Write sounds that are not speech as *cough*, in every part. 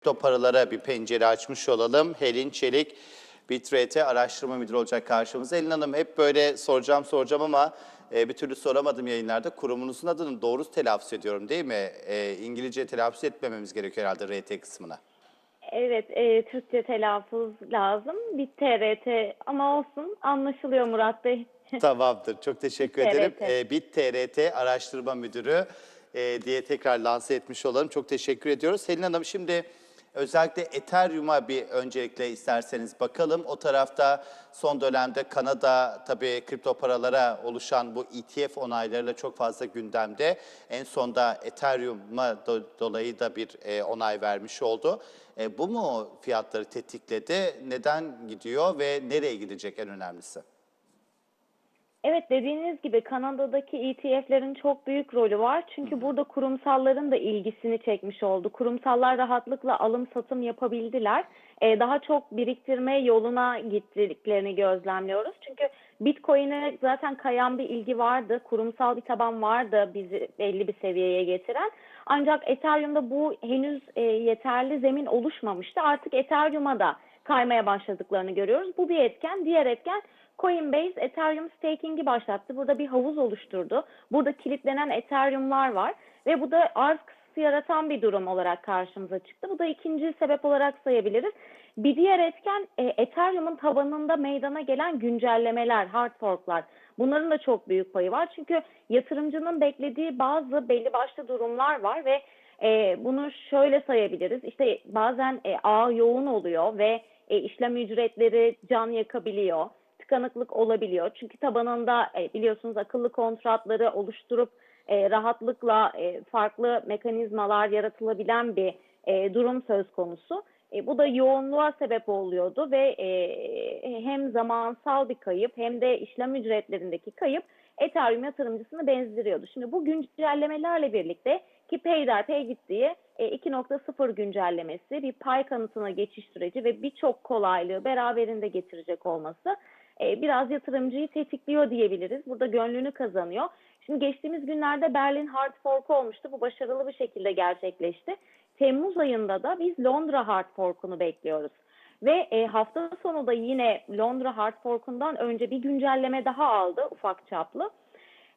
kripto paralara bir pencere açmış olalım. Helin Çelik, Bitrate araştırma müdürü olacak karşımıza. Helin Hanım hep böyle soracağım soracağım ama e, bir türlü soramadım yayınlarda. Kurumunuzun adını doğru telaffuz ediyorum değil mi? E, İngilizce telaffuz etmememiz gerekiyor herhalde RT kısmına. Evet, e, Türkçe telaffuz lazım. Bir TRT ama olsun anlaşılıyor Murat Bey. *laughs* Tamamdır. Çok teşekkür ederim. TRT. Ee, Bit TRT araştırma müdürü e, diye tekrar lanse etmiş olalım. Çok teşekkür ediyoruz. Selin Hanım şimdi özellikle Ethereum'a bir öncelikle isterseniz bakalım. O tarafta son dönemde Kanada tabii kripto paralara oluşan bu ETF onaylarıyla çok fazla gündemde. En sonda Ethereum'a do- dolayı da bir e, onay vermiş oldu. E, bu mu fiyatları tetikledi? Neden gidiyor ve nereye gidecek en önemlisi? Evet dediğiniz gibi Kanada'daki ETF'lerin çok büyük rolü var. Çünkü burada kurumsalların da ilgisini çekmiş oldu. Kurumsallar rahatlıkla alım satım yapabildiler. Ee, daha çok biriktirme yoluna gittiklerini gözlemliyoruz. Çünkü Bitcoin'e zaten kayan bir ilgi vardı. Kurumsal bir taban vardı bizi belli bir seviyeye getiren. Ancak Ethereum'da bu henüz e, yeterli zemin oluşmamıştı. Artık Ethereum'a da kaymaya başladıklarını görüyoruz. Bu bir etken. Diğer etken Coinbase Ethereum staking'i başlattı. Burada bir havuz oluşturdu. Burada kilitlenen Ethereum'lar var ve bu da arz kısıtı yaratan bir durum olarak karşımıza çıktı. Bu da ikinci sebep olarak sayabiliriz. Bir diğer etken e, Ethereum'un tabanında meydana gelen güncellemeler, hard fork'lar. Bunların da çok büyük payı var. Çünkü yatırımcının beklediği bazı belli başlı durumlar var ve e, bunu şöyle sayabiliriz. İşte bazen e, ağ yoğun oluyor ve e, işlem ücretleri can yakabiliyor tıkanıklık olabiliyor. Çünkü tabanında e, biliyorsunuz akıllı kontratları oluşturup e, rahatlıkla e, farklı mekanizmalar yaratılabilen bir durum söz konusu. Bu da yoğunluğa sebep oluyordu ve hem zamansal bir kayıp hem de işlem ücretlerindeki kayıp Ethereum yatırımcısını bezdiriyordu. Şimdi bu güncellemelerle birlikte ki peyderpey gittiği e, 2.0 güncellemesi, bir pay kanıtına geçiş süreci ve birçok kolaylığı beraberinde getirecek olması e, biraz yatırımcıyı tetikliyor diyebiliriz. Burada gönlünü kazanıyor. Şimdi geçtiğimiz günlerde Berlin Hard Fork olmuştu. Bu başarılı bir şekilde gerçekleşti. Temmuz ayında da biz Londra Hard Fork'unu bekliyoruz. Ve e, hafta sonu da yine Londra Hard Fork'undan önce bir güncelleme daha aldı ufak çaplı.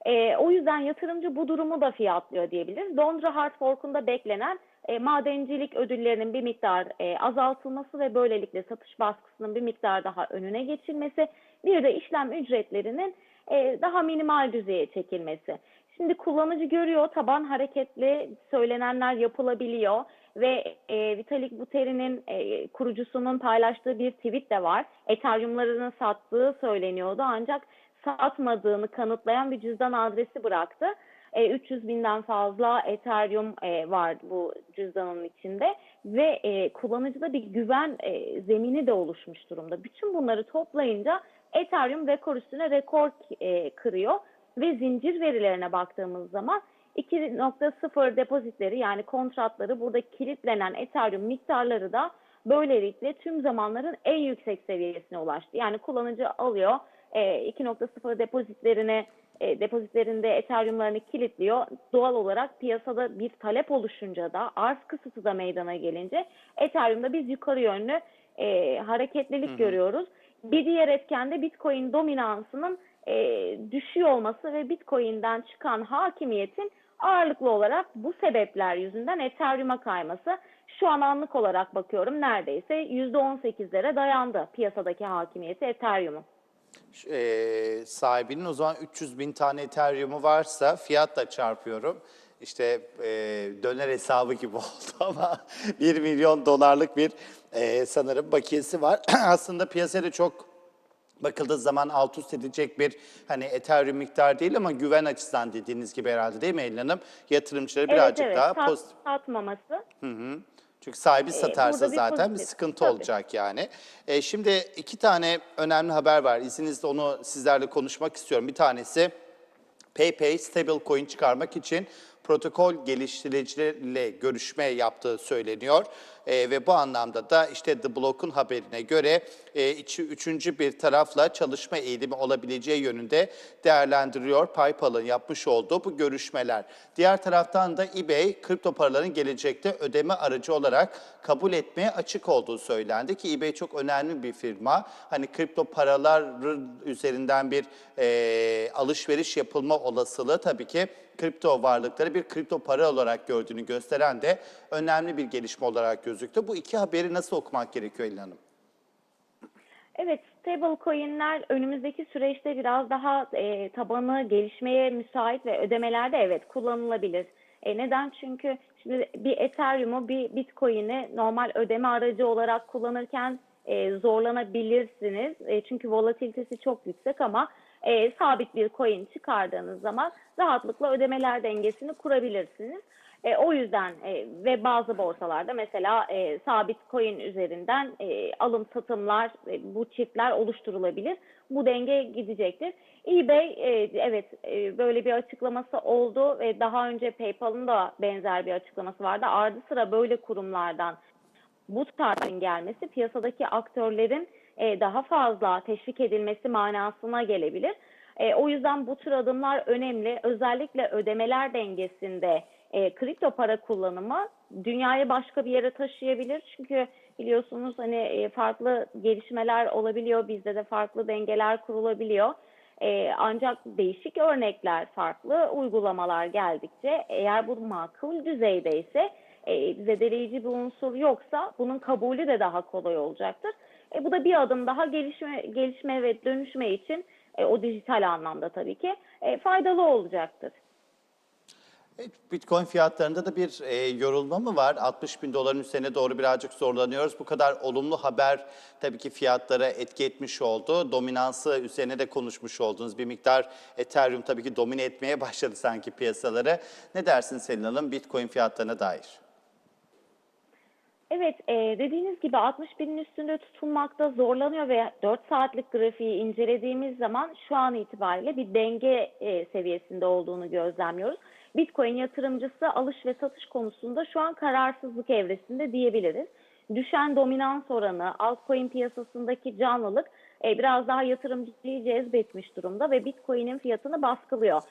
E, o yüzden yatırımcı bu durumu da fiyatlıyor diyebiliriz. Londra Hard Fork'unda beklenen e, madencilik ödüllerinin bir miktar e, azaltılması ve böylelikle satış baskısının bir miktar daha önüne geçilmesi, bir de işlem ücretlerinin e, daha minimal düzeye çekilmesi. Şimdi kullanıcı görüyor, taban hareketli söylenenler yapılabiliyor ve e, Vitalik Buterin'in e, kurucusunun paylaştığı bir tweet de var. Ethereum'larını sattığı söyleniyordu ancak satmadığını kanıtlayan bir cüzdan adresi bıraktı. E, 300 binden fazla Ethereum e, var bu cüzdanın içinde ve e, kullanıcıda bir güven e, zemini de oluşmuş durumda. Bütün bunları toplayınca Ethereum rekor üstüne rekor e, kırıyor ve zincir verilerine baktığımız zaman 2.0 depozitleri yani kontratları burada kilitlenen Ethereum miktarları da böylelikle tüm zamanların en yüksek seviyesine ulaştı. Yani kullanıcı alıyor e, 2.0 depozitlerine e, depozitlerinde Ethereum'larını kilitliyor. Doğal olarak piyasada bir talep oluşunca da arz kısıtı da meydana gelince Ethereum'da biz yukarı yönlü e, hareketlilik görüyoruz. Bir diğer etken de Bitcoin dominansının e, düşüyor olması ve Bitcoin'den çıkan hakimiyetin ağırlıklı olarak bu sebepler yüzünden Ethereum'a kayması. Şu an anlık olarak bakıyorum neredeyse %18'lere dayandı piyasadaki hakimiyeti Ethereum'un. E, sahibinin o zaman 300 bin tane Ethereum'u varsa fiyatla çarpıyorum. İşte e, döner hesabı gibi *laughs* oldu ama 1 milyon dolarlık bir e, sanırım bakiyesi var. *clears throat* Aslında piyasada çok bakıldığı zaman alt üst edecek bir hani Ethereum miktar değil ama güven açısından dediğiniz gibi herhalde değil mi Elin Hanım? Yatırımcıları birazcık evet, evet. daha Sat- pozitif. satmaması. Çünkü sahibi satarsa Ee, burada bir zaten bir pozitif, sıkıntı tabii. olacak yani. E, şimdi iki tane önemli haber var. İzninizle onu sizlerle konuşmak istiyorum. Bir tanesi PayPay stablecoin çıkarmak için protokol geliştiricilerle görüşme yaptığı söyleniyor. E, ve bu anlamda da işte The Block'un haberine göre e, içi, üçüncü bir tarafla çalışma eğilimi olabileceği yönünde değerlendiriyor PayPal'ın yapmış olduğu bu görüşmeler. Diğer taraftan da eBay kripto paraların gelecekte ödeme aracı olarak kabul etmeye açık olduğu söylendi ki eBay çok önemli bir firma. Hani kripto paralar üzerinden bir e, alışveriş yapılma olasılığı tabii ki kripto varlıkları bir kripto para olarak gördüğünü gösteren de önemli bir gelişme olarak gözüktü. Bu iki haberi nasıl okumak gerekiyor Elin Hanım? Evet, stable coin'ler önümüzdeki süreçte biraz daha e, tabanı gelişmeye müsait ve ödemelerde evet kullanılabilir. E, neden? Çünkü şimdi bir Ethereum'u bir Bitcoin'i normal ödeme aracı olarak kullanırken e, zorlanabilirsiniz. E, çünkü volatilitesi çok yüksek ama e, sabit bir coin çıkardığınız zaman rahatlıkla ödemeler dengesini kurabilirsiniz. E, o yüzden e, ve bazı borsalarda mesela e, sabit coin üzerinden e, alım satımlar, e, bu çiftler oluşturulabilir. Bu denge gidecektir. eBay e, evet e, böyle bir açıklaması oldu ve daha önce PayPal'ın da benzer bir açıklaması vardı. Ardı sıra böyle kurumlardan bu tarzın gelmesi piyasadaki aktörlerin e, daha fazla teşvik edilmesi manasına gelebilir. E, o yüzden bu tür adımlar önemli. Özellikle ödemeler dengesinde e, kripto para kullanımı dünyayı başka bir yere taşıyabilir. Çünkü biliyorsunuz hani e, farklı gelişmeler olabiliyor. Bizde de farklı dengeler kurulabiliyor. E, ancak değişik örnekler, farklı uygulamalar geldikçe eğer bu makul düzeydeyse e, zedeleyici bir unsur yoksa bunun kabulü de daha kolay olacaktır. E, bu da bir adım daha gelişme, gelişme ve dönüşme için e, o dijital anlamda tabii ki e, faydalı olacaktır. Evet, Bitcoin fiyatlarında da bir e, yorulma mı var? 60 bin doların üzerine doğru birazcık zorlanıyoruz. Bu kadar olumlu haber tabii ki fiyatlara etki etmiş oldu. Dominansı üzerine de konuşmuş oldunuz. Bir miktar Ethereum tabii ki domine etmeye *laughs* başladı sanki piyasaları. Ne dersin Selin Hanım Bitcoin fiyatlarına dair? Evet, e, dediğiniz gibi 60 binin üstünde tutunmakta zorlanıyor ve 4 saatlik grafiği incelediğimiz zaman şu an itibariyle bir denge e, seviyesinde olduğunu gözlemliyoruz. Bitcoin yatırımcısı alış ve satış konusunda şu an kararsızlık evresinde diyebiliriz. Düşen dominans oranı, altcoin piyasasındaki canlılık e, biraz daha yatırımcıyı cezbetmiş durumda ve Bitcoin'in fiyatını baskılıyor.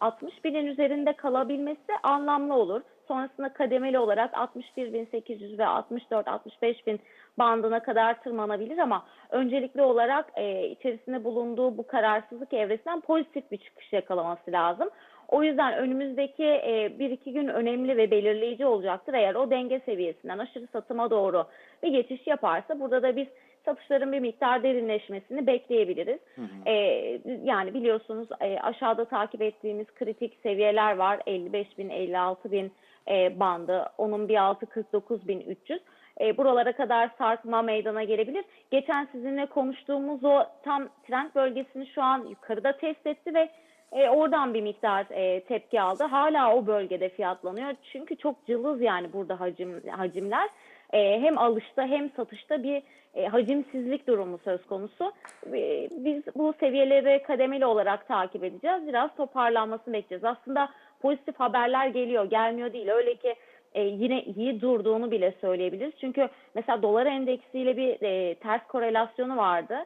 60 binin üzerinde kalabilmesi anlamlı olur. Sonrasında kademeli olarak 61.800 ve 64-65 bin bandına kadar tırmanabilir ama öncelikli olarak e, içerisinde bulunduğu bu kararsızlık evresinden pozitif bir çıkış yakalaması lazım. O yüzden önümüzdeki e, bir iki gün önemli ve belirleyici olacaktır. Eğer o denge seviyesinden aşırı satıma doğru bir geçiş yaparsa burada da biz satışların bir miktar derinleşmesini bekleyebiliriz. Ee, yani biliyorsunuz e, aşağıda takip ettiğimiz kritik seviyeler var. 55 bin, 56 bin e, bandı. Onun bir altı 49 bin 300. E, buralara kadar sarkma meydana gelebilir. Geçen sizinle konuştuğumuz o tam trend bölgesini şu an yukarıda test etti ve e, oradan bir miktar e, tepki aldı. Hala o bölgede fiyatlanıyor. Çünkü çok cılız yani burada hacim hacimler. E, hem alışta hem satışta bir e, hacimsizlik durumu söz konusu. E, biz bu seviyeleri kademeli olarak takip edeceğiz. Biraz toparlanmasını bekleyeceğiz. Aslında pozitif haberler geliyor, gelmiyor değil. Öyle ki e, yine iyi durduğunu bile söyleyebiliriz. Çünkü mesela dolar endeksiyle bir e, ters korelasyonu vardı.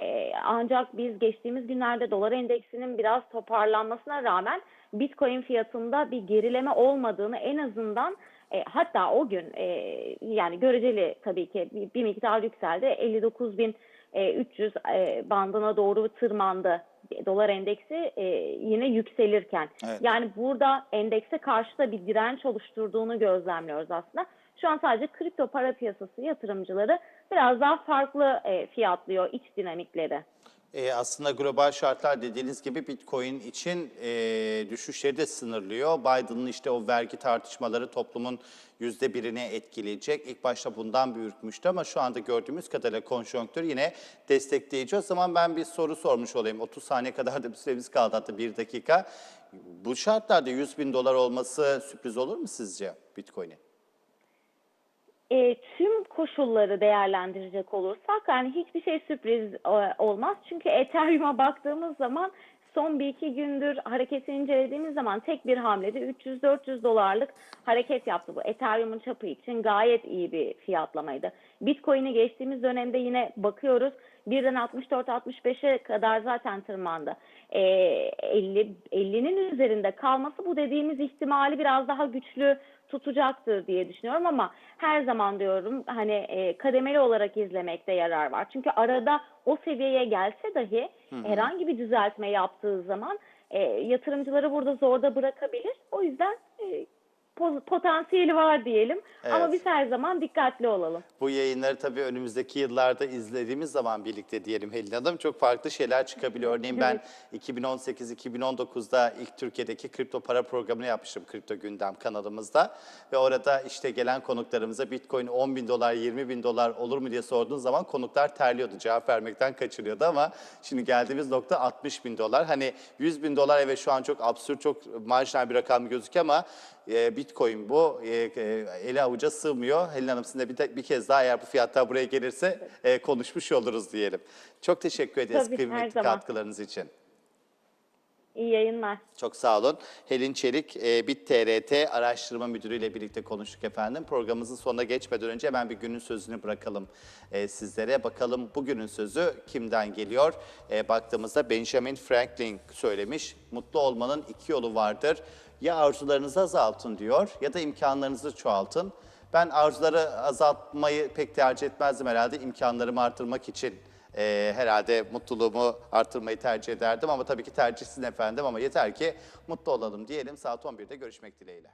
E, ancak biz geçtiğimiz günlerde dolar endeksinin biraz toparlanmasına rağmen Bitcoin fiyatında bir gerileme olmadığını en azından e, hatta o gün e, yani göreceli tabii ki bir, bir miktar yükseldi. 59.300 e, bandına doğru tırmandı dolar endeksi e, yine yükselirken. Evet. Yani burada endekse karşı da bir direnç oluşturduğunu gözlemliyoruz aslında. Şu an sadece kripto para piyasası yatırımcıları biraz daha farklı e, fiyatlıyor iç dinamikleri. E, aslında global şartlar dediğiniz gibi Bitcoin için e, düşüşleri de sınırlıyor. Biden'ın işte o vergi tartışmaları toplumun yüzde birine etkileyecek. İlk başta bundan bir ürkmüştü ama şu anda gördüğümüz kadarıyla konjonktür yine destekleyici. O zaman ben bir soru sormuş olayım. 30 saniye kadar da bir süremiz kaldı hatta bir dakika. Bu şartlarda 100 bin dolar olması sürpriz olur mu sizce Bitcoin'in? E, tüm koşulları değerlendirecek olursak yani hiçbir şey sürpriz e, olmaz. Çünkü Ethereum'a baktığımız zaman son bir iki gündür hareketi incelediğimiz zaman tek bir hamlede 300-400 dolarlık hareket yaptı bu. Ethereum'un çapı için gayet iyi bir fiyatlamaydı. Bitcoin'i geçtiğimiz dönemde yine bakıyoruz. Birden 64-65'e kadar zaten tırmandı. Ee, 50 50'nin üzerinde kalması bu dediğimiz ihtimali biraz daha güçlü tutacaktır diye düşünüyorum ama her zaman diyorum hani e, kademeli olarak izlemekte yarar var. Çünkü arada o seviyeye gelse dahi herhangi bir düzeltme yaptığı zaman e, yatırımcıları burada zorda bırakabilir. O yüzden e, potansiyeli var diyelim. Ama Evet. biz her zaman dikkatli olalım. Bu yayınları tabii önümüzdeki yıllarda izlediğimiz zaman birlikte diyelim Helin Hanım çok farklı şeyler çıkabiliyor. Örneğin ben 2018-2019'da ilk Türkiye'deki kripto para programını yapmıştım Kripto Gündem kanalımızda. Ve orada işte gelen konuklarımıza Bitcoin 10 bin dolar, 20 bin dolar olur mu diye sorduğun zaman konuklar terliyordu. Cevap vermekten kaçırıyordu ama şimdi geldiğimiz nokta 60 bin dolar. Hani 100 bin dolar evet şu an çok absürt, çok marjinal bir rakam gözüküyor ama e, Bitcoin bu. E, e, eli avuca sığmıyor. Helin Hanım sizinle bir, bir kez daha eğer bu fiyatlar buraya gelirse e, konuşmuş oluruz diyelim. Çok teşekkür ederiz Tabii, kıymetli katkılarınız için. İyi yayınlar. Çok sağ olun. Helin Çelik, e, BitTRT Araştırma Müdürü ile birlikte konuştuk efendim. Programımızın sonuna geçmeden önce hemen bir günün sözünü bırakalım e, sizlere. Bakalım bugünün sözü kimden geliyor? E, baktığımızda Benjamin Franklin söylemiş. Mutlu olmanın iki yolu vardır. Ya arzularınızı azaltın diyor ya da imkanlarınızı çoğaltın. Ben arzuları azaltmayı pek tercih etmezdim herhalde. İmkanlarımı artırmak için e, herhalde mutluluğumu artırmayı tercih ederdim. Ama tabii ki tercih sizin efendim ama yeter ki mutlu olalım diyelim. Saat 11'de görüşmek dileğiyle.